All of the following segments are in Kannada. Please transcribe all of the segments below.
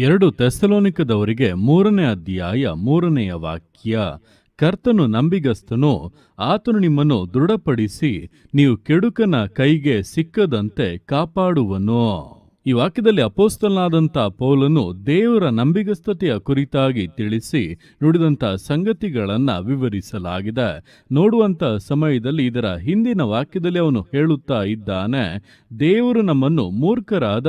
ಎರಡು ತೆಸಲೋನಿಕದವರಿಗೆ ಮೂರನೇ ಅಧ್ಯಾಯ ಮೂರನೆಯ ವಾಕ್ಯ, ಕರ್ತನು ನಂಬಿಗಸ್ತನು, ಆತನು ನಿಮ್ಮನ್ನು ದೃಢಪಡಿಸಿ, ನೀವು ಕೆಡುಕನ ಕೈಗೆ ಸಿಕ್ಕದಂತೆ ಕಾಪಾಡುವನು. ಈ ವಾಕ್ಯದಲ್ಲಿ ಅಪೋಸ್ತಲನಾದಂಥ ಪೌಲನು ದೇವರ ನಂಬಿಗಸ್ತತೆಯ ಕುರಿತಾಗಿ ತಿಳಿಸಿ ನುಡಿದಂಥ ಸಂಗತಿಗಳನ್ನು ವಿವರಿಸಲಾಗಿದೆ. ನೋಡುವಂಥ ಸಮಯದಲ್ಲಿ ಇದರ ಹಿಂದಿನ ವಾಕ್ಯದಲ್ಲಿ ಅವನು ಹೇಳುತ್ತಾ ಇದ್ದಾನೆ, ದೇವರು ನಮ್ಮನ್ನು ಮೂರ್ಖರಾದ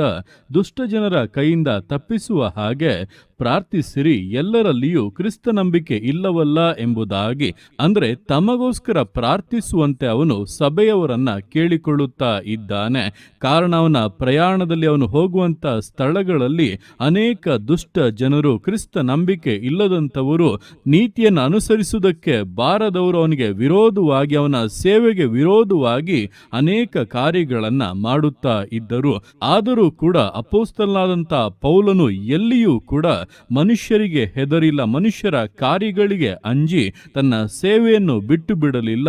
ದುಷ್ಟ ಜನರ ಕೈಯಿಂದ ತಪ್ಪಿಸುವ ಹಾಗೆ ಪ್ರಾರ್ಥಿಸಿರಿ, ಎಲ್ಲರಲ್ಲಿಯೂ ಕ್ರಿಸ್ತ ನಂಬಿಕೆ ಇಲ್ಲವಲ್ಲ ಎಂಬುದಾಗಿ. ಅಂದರೆ ತಮಗೋಸ್ಕರ ಪ್ರಾರ್ಥಿಸುವಂತೆ ಅವನು ಸಭೆಯವರನ್ನ ಕೇಳಿಕೊಳ್ಳುತ್ತಾ ಇದ್ದಾನೆ. ಕಾರಣ ಅವನ ಪ್ರಯಾಣದಲ್ಲಿ ಅವನು ಹೋಗುವಂತ ಸ್ಥಳಗಳಲ್ಲಿ ಅನೇಕ ದುಷ್ಟ ಜನರು ಕ್ರಿಸ್ತ ನಂಬಿಕೆ ಇಲ್ಲದಂಥವರು ನೀತಿಯನ್ನು ಅನುಸರಿಸುವುದಕ್ಕೆ ಬಾರದವರು ಅವನಿಗೆ ವಿರೋಧವಾಗಿ, ಅವನ ಸೇವೆಗೆ ವಿರೋಧವಾಗಿ ಅನೇಕ ಕಾರ್ಯಗಳನ್ನ ಮಾಡುತ್ತಾ ಇದ್ದರು. ಆದರೂ ಕೂಡ ಅಪೋಸ್ತಲನಾದಂಥ ಪೌಲನು ಎಲ್ಲಿಯೂ ಕೂಡ ಮನುಷ್ಯರಿಗೆ ಹೆದರಿಲ್ಲ, ಮನುಷ್ಯರ ಕಾರ್ಯಗಳಿಗೆ ಅಂಜಿ ತನ್ನ ಸೇವೆಯನ್ನು ಬಿಟ್ಟು ಬಿಡಲಿಲ್ಲ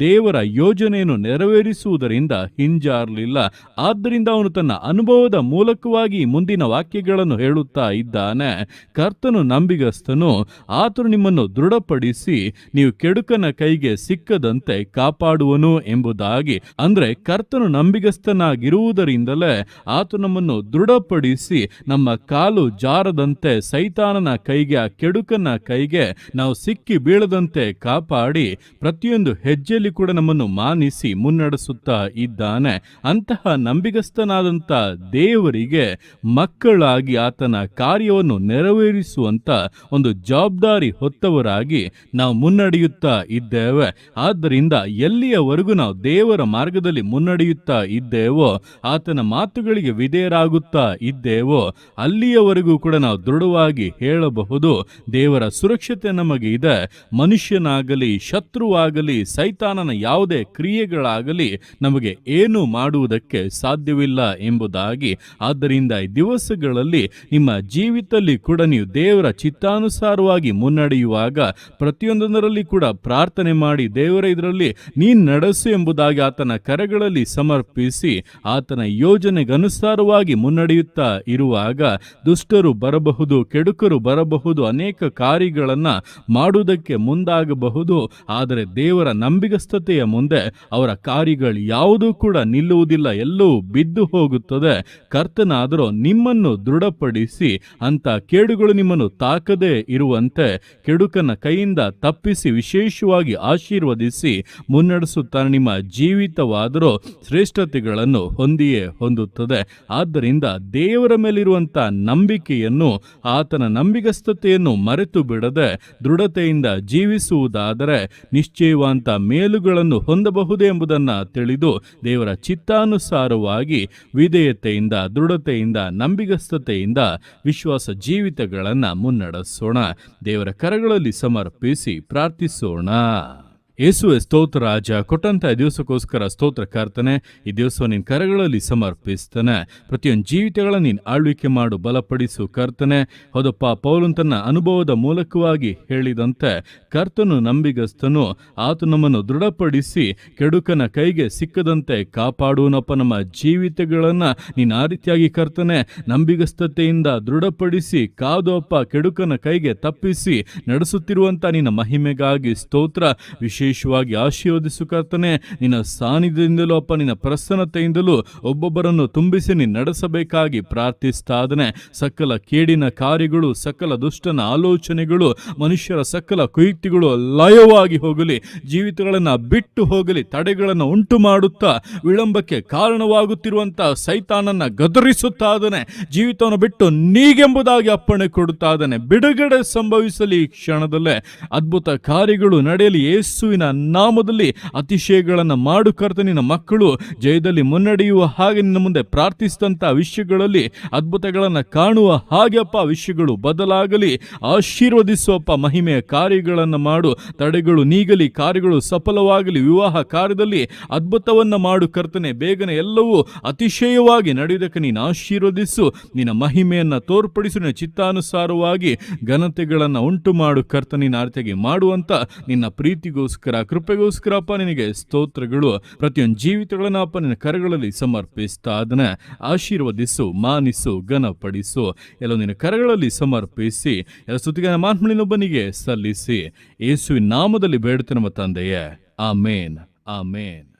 ದೇವರ ಯೋಜನೆಯನ್ನು ನೆರವೇರಿಸುವುದರಿಂದ ಹಿಂಜಾರಲಿಲ್ಲ. ಆದ್ದರಿಂದ ಅವನು ತನ್ನ ಅನುಭವದ ಮೂಲಕವಾಗಿ ಮುಂದಿನ ವಾಕ್ಯಗಳನ್ನು ಹೇಳುತ್ತಾ ಇದ್ದಾನೆ. ಕರ್ತನು ನಂಬಿಗಸ್ತನು, ಆತನು ನಿಮ್ಮನ್ನು ದೃಢಪಡಿಸಿ, ನೀವು ಕೆಡುಕನ ಕೈಗೆ ಸಿಕ್ಕದಂತೆ ಕಾಪಾಡುವನು ಎಂಬುದಾಗಿ. ಅಂದರೆ ಕರ್ತನು ನಂಬಿಗಸ್ತನಾಗಿರುವುದರಿಂದಲೇ ಆತ ನಮ್ಮನ್ನು ದೃಢಪಡಿಸಿ, ನಮ್ಮ ಕಾಲು ಜಾರದಂತೆ ಸೈತಾನನ ಕೈಗೆ, ಆ ಕೆಡುಕನ ಕೈಗೆ ನಾವು ಸಿಕ್ಕಿ ಬೀಳದಂತೆ ಕಾಪಾಡಿ ಪ್ರತಿಯೊಂದು ಹೆಜ್ಜೆಯಲ್ಲಿ ಕೂಡ ನಮ್ಮನ್ನು ಮಾನಿಸಿ ಮುನ್ನಡೆಸುತ್ತಾ ಇದ್ದಾನೆ. ಅಂತಹ ನಂಬಿಗಸ್ತನಾದಂಥ ದೇವರಿಗೆ ಮಕ್ಕಳಾಗಿ ಆತನ ಕಾರ್ಯವನ್ನು ನೆರವೇರಿಸುವಂತ ಒಂದು ಜವಾಬ್ದಾರಿ ಹೊತ್ತವರಾಗಿ ನಾವು ಮುನ್ನಡೆಯುತ್ತಾ ಇದ್ದೇವೆ. ಆದ್ದರಿಂದ ಎಲ್ಲಿಯವರೆಗೂ ನಾವು ದೇವರ ಮಾರ್ಗದಲ್ಲಿ ಮುನ್ನಡೆಯುತ್ತಾ ಇದ್ದೇವೋ, ಆತನ ಮಾತುಗಳಿಗೆ ವಿಧೇಯರಾಗುತ್ತಾ ಇದ್ದೇವೋ, ಅಲ್ಲಿಯವರೆಗೂ ಕೂಡ ನಾವು ದೃಢವಾಗಿ ಹೇಳಬಹುದು, ದೇವರ ಸುರಕ್ಷತೆ ನಮಗೆ ಇದೆ. ಮನುಷ್ಯನಾಗಲಿ, ಶತ್ರುವಾಗಲಿ, ಸೈತಾನನ ಯಾವುದೇ ಕ್ರಿಯೆಗಳಾಗಲಿ ನಮಗೆ ಏನು ಮಾಡುವುದಕ್ಕೆ ಸಾಧ್ಯವಿಲ್ಲ ಎಂಬುದಾಗಿ, ಆದ್ದರಿಂದ ಈ ದಿವಸಗಳಲ್ಲಿ ನಿಮ್ಮ ಜೀವಿತದಲ್ಲಿ ಕೂಡ ನೀವು ದೇವರ ಚಿತ್ತಾನುಸಾರವಾಗಿ ಮುನ್ನಡೆಯುವಾಗ, ಪ್ರತಿಯೊಂದರಲ್ಲಿ ಕೂಡ ಪ್ರಾರ್ಥನೆ ಮಾಡಿ, ದೇವರ ಇದರಲ್ಲಿ ನೀನ್ ನಡೆಸು ಎಂಬುದಾಗಿ ಆತನ ಕರೆಗಳಲ್ಲಿ ಸಮರ್ಪಿಸಿ, ಆತನ ಯೋಜನೆಗನುಸಾರವಾಗಿ ಮುನ್ನಡೆಯುತ್ತಾ ಇರುವಾಗ ದುಷ್ಟರು ಬರಬಹುದು. ಕೆಡುಕರು ಬರಬಹುದು, ಅನೇಕ ಕಾರ್ಯಗಳನ್ನು ಮಾಡುವುದಕ್ಕೆ ಮುಂದಾಗಬಹುದು, ಆದರೆ ದೇವರ ನಂಬಿಗಸ್ತತೆಯ ಮುಂದೆ ಅವರ ಕಾರ್ಯಗಳು ಯಾವುದೂ ಕೂಡ ನಿಲ್ಲುವುದಿಲ್ಲ ಎಲ್ಲವೂ ಬಿದ್ದು ಹೋಗುತ್ತದೆ. ಕರ್ತನಾದರೂ ನಿಮ್ಮನ್ನು ದೃಢಪಡಿಸಿ ಅಂತ ಕೇಡುಗಳು ನಿಮ್ಮನ್ನು ತಾಕದೇ ಇರುವಂತೆ ಕೆಡುಕನ ಕೈಯಿಂದ ತಪ್ಪಿಸಿ ವಿಶೇಷವಾಗಿ ಆಶೀರ್ವದಿಸಿ ಮುನ್ನಡೆಸುತ್ತಾನೆ ನಿಮ್ಮ ಜೀವಿತವಾದರೂ ಶ್ರೇಷ್ಠತೆಗಳನ್ನು ಹೊಂದಿಯೇ ಹೊಂದುತ್ತದೆ. ಆದ್ದರಿಂದ ದೇವರ ಮೇಲಿರುವಂಥ ನಂಬಿಕೆಯನ್ನು ಆತನ ನಂಬಿಗಸ್ತತೆಯನ್ನು ಮರೆತು ಬಿಡದೆ ದೃಢತೆಯಿಂದ ಜೀವಿಸುವುದಾದರೆ ನಿಶ್ಚಯವಂತ ಮೇಲುಗಳನ್ನು ಹೊಂದಬಹುದು ಎಂಬುದನ್ನು ತಿಳಿದು ದೇವರ ಚಿತ್ತಾನುಸಾರವಾಗಿ ವಿಧೇಯತೆಯಿಂದ, ದೃಢತೆಯಿಂದ, ನಂಬಿಗಸ್ತತೆಯಿಂದ ವಿಶ್ವಾಸ ಜೀವಿತಗಳನ್ನು ಮುನ್ನಡೆಸೋಣ. ದೇವರ ಕರಗಳಲ್ಲಿ ಸಮರ್ಪಿಸಿ ಪ್ರಾರ್ಥಿಸೋಣ. ಯೇಸುವೆ ಸ್ತೋತ್ರ ರಾಜ, ಕೊಟ್ಟಂತ ಈ ದಿವಸಕ್ಕೋಸ್ಕರ ಸ್ತೋತ್ರ ಕರ್ತನೆ, ಈ ದಿವಸ ನಿನ್ನ ಕರಗಳಲ್ಲಿ ಸಮರ್ಪಿಸ್ತಾನೆ. ಪ್ರತಿಯೊಂದು ಜೀವಿತಗಳ ನೀನು ಆಳ್ವಿಕೆ ಮಾಡು, ಬಲಪಡಿಸು ಕರ್ತನೆ. ಹೌದಪ್ಪ, ಪೌಲನ್ ತನ್ನ ಅನುಭವದ ಮೂಲಕವಾಗಿ ಹೇಳಿದಂತೆ, ಕರ್ತನು ನಂಬಿಗಸ್ತನು ಆತ ನಮ್ಮನ್ನು ದೃಢಪಡಿಸಿ, ಕೆಡುಕನ ಕೈಗೆ ಸಿಕ್ಕದಂತೆ ಕಾಪಾಡುವನಪ್ಪ. ನಮ್ಮ ಜೀವಿತಗಳನ್ನು ನೀನು ಆ ರೀತಿಯಾಗಿ ಕರ್ತನೆ, ನಂಬಿಗಸ್ತತೆಯಿಂದ ದೃಢಪಡಿಸಿ, ಕಾದೋಪ್ಪ, ಕೆಡುಕನ ಕೈಗೆ ತಪ್ಪಿಸಿ, ನಡೆಸುತ್ತಿರುವಂತ ನಿನ್ನ ಮಹಿಮೆಗಾಗಿ ಸ್ತೋತ್ರ. ವಿಶೇಷವಾಗಿ ಆಶೀರ್ವದಿಸು ಕರ್ತನೆ ನಿನ್ನ ಸಾನ್ನಿಧ್ಯದಿಂದಲೂ ಅಪ್ಪ, ನಿನ್ನ ಪ್ರಸನ್ನತೆಯಿಂದಲೂ ಒಬ್ಬೊಬ್ಬರನ್ನು ತುಂಬಿಸಿ ನೀನು ನಡೆಸಬೇಕಾಗಿ ಪ್ರಾರ್ಥಿಸ್ತಾದನೆ. ಸಕಲ ಕೇಡಿನ ಕಾರ್ಯಗಳು, ಸಕಲ ದುಷ್ಟನ ಆಲೋಚನೆಗಳು, ಮನುಷ್ಯರ ಸಕಲ ಕುಯುಕ್ತಿಗಳು ಲಯವಾಗಿ ಹೋಗಲಿ, ಜೀವಿತಗಳನ್ನು ಬಿಟ್ಟು ಹೋಗಲಿ, ತಡೆಗಳನ್ನು ಉಂಟು ಮಾಡುತ್ತಾ ವಿಳಂಬಕ್ಕೆ ಕಾರಣವಾಗುತ್ತಿರುವಂತ ಸೈತಾನನ್ನ ಗದರಿಸುತ್ತಾದನೆ. ಜೀವಿತವನ್ನು ಬಿಟ್ಟು ನೀಗೆಂಬುದಾಗಿ ಅಪ್ಪಣೆ ಕೊಡುತ್ತಾದನೆ. ಬಿಡುಗಡೆ ಸಂಭವಿಸಲಿ ಈ ಕ್ಷಣದಲ್ಲೇ. ಅದ್ಭುತ ಕಾರ್ಯಗಳು ನಡೆಯಲಿ ಯೇಸುವಿನ ನಾಮದಲ್ಲಿ ಅತಿಶಯಗಳನ್ನು ಮಾಡು ಕರ್ತನಿನ ಮಕ್ಕಳು ಜಯದಲ್ಲಿ ಮುನ್ನಡೆಯುವ ಹಾಗೆ ನಿನ್ನ ಮುಂದೆ ಪ್ರಾರ್ಥಿಸಿದಂಥ ವಿಷಯಗಳಲ್ಲಿ ಅದ್ಭುತಗಳನ್ನು ಕಾಣುವ ಹಾಗೆ ಅಪ್ಪ, ವಿಷಯಗಳು ಬದಲಾಗಲಿ. ಆಶೀರ್ವದಿಸುವಪ್ಪ, ಮಹಿಮೆಯ ಕಾರ್ಯಗಳನ್ನು ಮಾಡು. ತಡೆಗಳು ನೀಗಲಿ, ಕಾರ್ಯಗಳು ಸಫಲವಾಗಲಿ. ವಿವಾಹ ಕಾರ್ಯದಲ್ಲಿ ಅದ್ಭುತವನ್ನ ಮಾಡು ಕರ್ತನೆ. ಬೇಗನೆ ಎಲ್ಲವೂ ಅತಿಶಯವಾಗಿ ನಡೆಯುವುದಕ್ಕೆ ನೀನು ಆಶೀರ್ವದಿಸು. ನಿನ್ನ ಮಹಿಮೆಯನ್ನು ತೋರ್ಪಡಿಸು. ನಿನ್ನ ಚಿತ್ತಾನುಸಾರವಾಗಿ ಘನತೆಗಳನ್ನು ಉಂಟು ಮಾಡು ಕರ್ತನಿನ ಅರ್ಥಗೆ ಮಾಡುವಂತ ನಿನ್ನ ಪ್ರೀತಿಗೋಸ್ಕರ ಪ್ರೀತಿಗೋಸ್ಕರ ಕೃಪೆಗೋಸ್ಕರ ಅಪ್ಪ ನಿನಗೆ ಸ್ತೋತ್ರಗಳು. ಪ್ರತಿಯೊಂದು ಜೀವಿತಗಳನ್ನ ಅಪ್ಪ ನಿನ್ನ ಕರಗಳಲ್ಲಿ ಸಮರ್ಪಿಸ್ತಾ ಅದನ್ನ ಆಶೀರ್ವದಿಸು, ಮಾನಿಸು, ಘನಪಡಿಸು. ಎಲ್ಲ ನಿನ್ನ ಕರಗಳಲ್ಲಿ ಸಮರ್ಪಿಸಿ, ಎಲ್ಲ ಸುತ್ತಿಗೆ ಮಾತ್ಮಳಿನೊಬ್ಬನಿಗೆ ಸಲ್ಲಿಸಿ. ಯೇಸುವಿನ ನಾಮದಲ್ಲಿ ಬೇಡುತ್ತೆ ನಮ್ಮ ತಂದೆಯೇ. ಆಮೇನ್. ಆಮೇನ್.